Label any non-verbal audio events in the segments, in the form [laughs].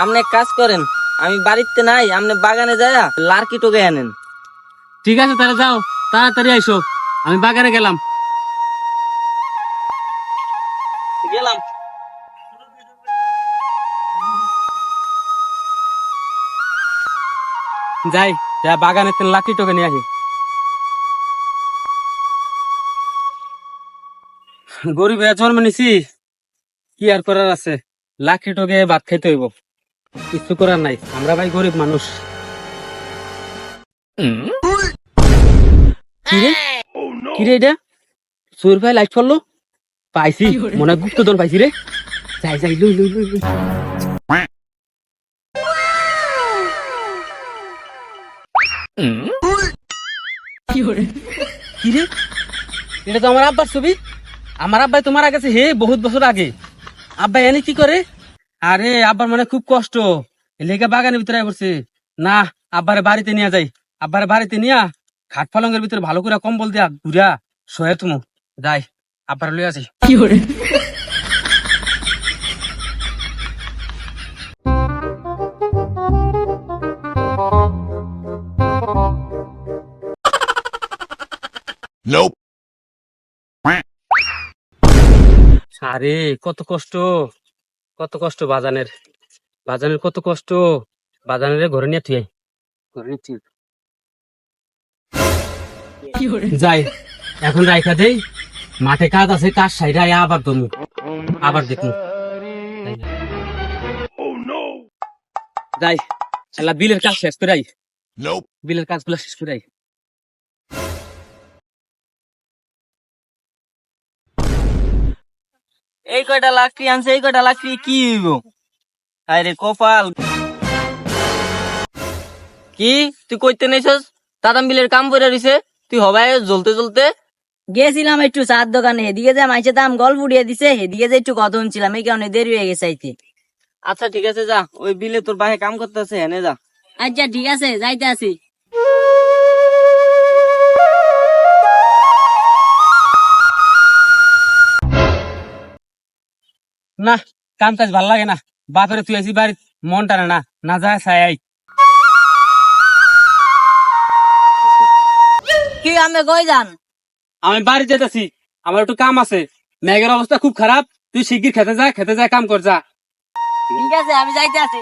আপনি এক কাজ করেন আমি বাড়িতে নাই আপনি বাগানে যায় লার্কি টোকে আনেন। ঠিক আছে তাহলে যাও তাড়াতাড়ি আইসো। আমি বাগানে গেলাম। গেলাম। যাই যা বাগানে তেল লাকি টোকে নিয়ে আসি। গরিব জন্ম নিছি কি আর করার আছে? লাখি টোকে ভাত খাইতে হইব। কিছু করার নাই। আমরা ভাই গরিব মানুষ। এটা? চোর ভাই লাইট পড়ল পাইছি। মনে হয় গুপ্তধন পাইছি রে। যাই যাই, লুই লুই লুই এটা তো আমার আব্বার ছবি। আমার আব্বাই তোমার কাছে হে, বহুত বছর আগে। আব্বাই এনে কি করে? আরে আব্বার মানে খুব কষ্ট। লেগে বাগানের ভিতরে পড়ছে। না আব্বারে বাড়িতে নিয়ে যাই। আব্বারে বাড়িতে নিয়া খাট পালঙ্গের ভিতরে ভালো করে কম্বল দিয়া ঘুরা শোয়ে তুমি। যাই আব্বার লই আসি। Nope. আরে কত কষ্ট। কত কষ্ট বাজানের বাজানের কত কষ্ট বাজানের ঘরে নিয়ে তুই ঘরে নিয়ে তুই যাই এখন রাইখা দেই মাঠে কাজ আছে কাজ সাইডে আয়া আবার দমি আবার দেখুন। যাই শালা বিলের কাজ শেষ করে. বিলের কাজগুলো শেষ করে এই কয়টা লাকড়ি আনছে এই কয়টা লাকড়ি কি হইব? আরে কপাল। কি? তুই কইতে নেছস দাদাম বিলের কাম করে রইছে। তুই হবাই জ্বলতে জ্বলতে। গেছিলাম একটু চার দোকানে। এদিকে যে মাইছে দাম গল্প উড়িয়ে দিছে এদিকে যে একটু কথা শুনছিলাম এই কারণে দেরি হয়ে গেছে আইতে। আচ্ছা ঠিক আছে যা। ওই বিলে তোর বাহে কাম করতেছে হেনে যা। আচ্ছা ঠিক আছে যাইতে আছি না কাম কাজ ভালো লাগে না। বাপের তুই আসি বাড়ি মন টানে না না যায় ছাই কি আমি কই যান? আমি বাড়ি যেতেছি আমার একটু কাম আছে। মেঘের অবস্থা খুব খারাপ তুই শিগগির খেতে যা খেতে যা কাম কর যা। ঠিক আছে আমি যাইতে আছি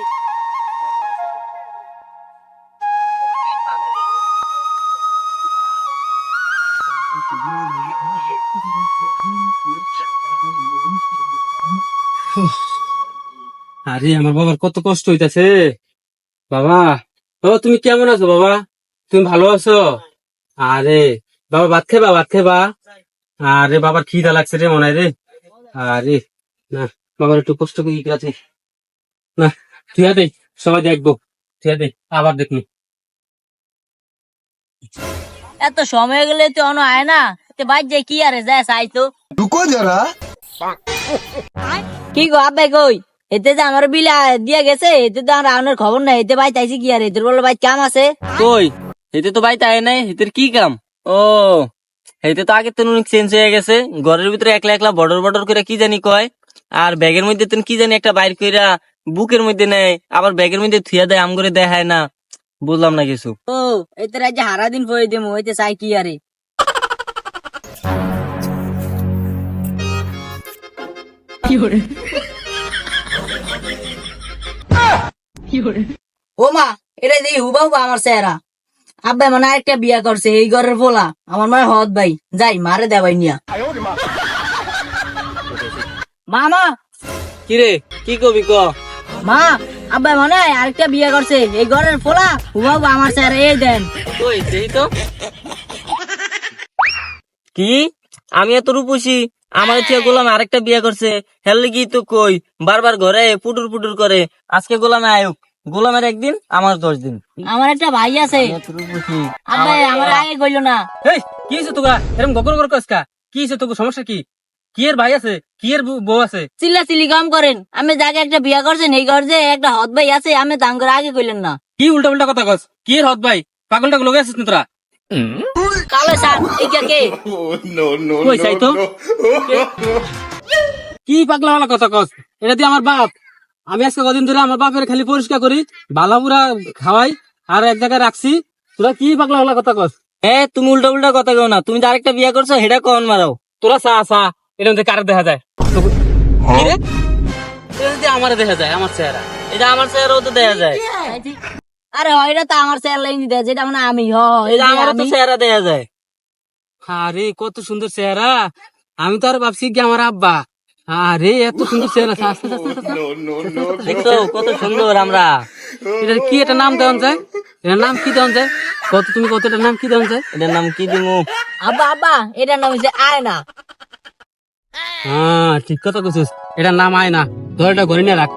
[laughs] আরে আমার বাবার কত কষ্ট হইতাছে। বাবা ও তুমি কেমন আছো বাবা? তুমি ভালো আছো? আরে বাবা ভাত খেবা ভাত খেবা? আরে বাবার খিদা লাগছে রে মনে রে। আরে না বাবার একটু কষ্ট করে আছে না ঠিক আছে সবাই দেখব। ঠিক আছে আবার দেখুন এত সময় গেলে তো অন আয় না। তে যায় কি আরে যায় চাই তো রুকো যারা কি গো আব্বাই কই? এতে যে আমার বিল দিয়া গেছে এতে তো আমার আউনের খবর নাই এতে ভাই তাইছি কি আর? এদের বলে ভাই কাম আছে। কই? হেতে তো বাড়িতে আয় নাই হেতের কি কাম? ও হেতে তো আগে তো অনেক চেঞ্জ হয়ে গেছে ঘরের ভিতরে একলা একলা বর্ডর বর্ডর করে কি জানি কয় আর ব্যাগের মধ্যে তুমি কি জানি একটা বাইর কইরা বুকের মধ্যে নেয় আবার ব্যাগের মধ্যে থুয়া দেয় আম করে দেখায় না বুঝলাম না কিছু। ও এতে রাজ্যে হারা দিন পড়ে দেবো এতে চাই কি আরে? ও মা এটা দেখি হুবা হুবা আমার চেহারা। আব্বাই মানে আরেকটা বিয়া করছে এই ঘরের পোলা। আমার মানে হদ ভাই। যাই মারে দেবাই নিয়া। মামা কিরে কি কবি ক? মা আব্বাই মনে হয় আরেকটা বিয়া করছে এই ঘরের পোলা হুবা হুবা আমার চেহারা এই দেন। কই সেই তো। কি? আমি এত রূপসী? আমার থেকে গোলাম আরেকটা বিয়ে করছে। হেললে কি তো কই? বারবার ঘরে পুটুর পুটুর করে। আজকে গোলামে আয়ুক। গোলামের একদিন আমার দশ দিন। আমার একটা ভাই আছে। আমার আগে কইলো না। এই কি হয়েছে তোকা এরকম গগর গগর কসকা কি? হয়েছে তোকে সমস্যা কি? কি এর ভাই আছে? কি এর বউ- আছে? চিল্লা চিল্লি কাম করেন। আমি যাকে একটা বিয়া করছেন এই ঘর যে একটা হদ ভাই আছে আমি দাম করে আগে কইলেন না। কি উল্টা উল্টা কথা কস? কি এর হত ভাই? পাগলটা লগে আছিস না তোরা? কালো কে কই চাই তো পাগলা वाला কথা কস? এটা তুই আমার বাপ। আমি আজকে কদিন ধরে আমার বাপের খালি পরিষ্কার করি বালাপুরা খাওয়াই আর এক জায়গায় রাখছি। তোরা কি পাগলা পাগলা কথা কস? এ তুমি উল্টা উল্টা কথা কেউ না তুমি যে আরেকটা বিয়ে করছ সেটা কন মারাও। তোরা চা চা এটা মধ্যে কার দেখা যায়। মধ্যে আমার দেখা যায় আমার চেহারা। এটা আমার চেহারাও তো দেখা যায়। আরে হয় এটা তো আমার স্যার লাইন দিতে যেটা মানে আমি হ এটা আমারও তো চেহারা দেখা যায়। আরে কত সুন্দর চেহারা। আমি তো আর ভাবছি কি আমার আব্বা। আরে এত সুন্দর চেহারা. দেখছ কত সুন্দর আমরা। এটার কি এটা নাম দেওয়া যায়? এটার নাম কি দেওয়া যায়? কত তুমি কত এটার নাম কি দেওয়া যায়? এটার নাম কি দিমু? আব্বা আব্বা এটার নাম হচ্ছে আয়না। হ্যাঁ ঠিক কথা কইছিস। এটার নাম আয় না ধর এটা ঘরে নিয়ে রাখ।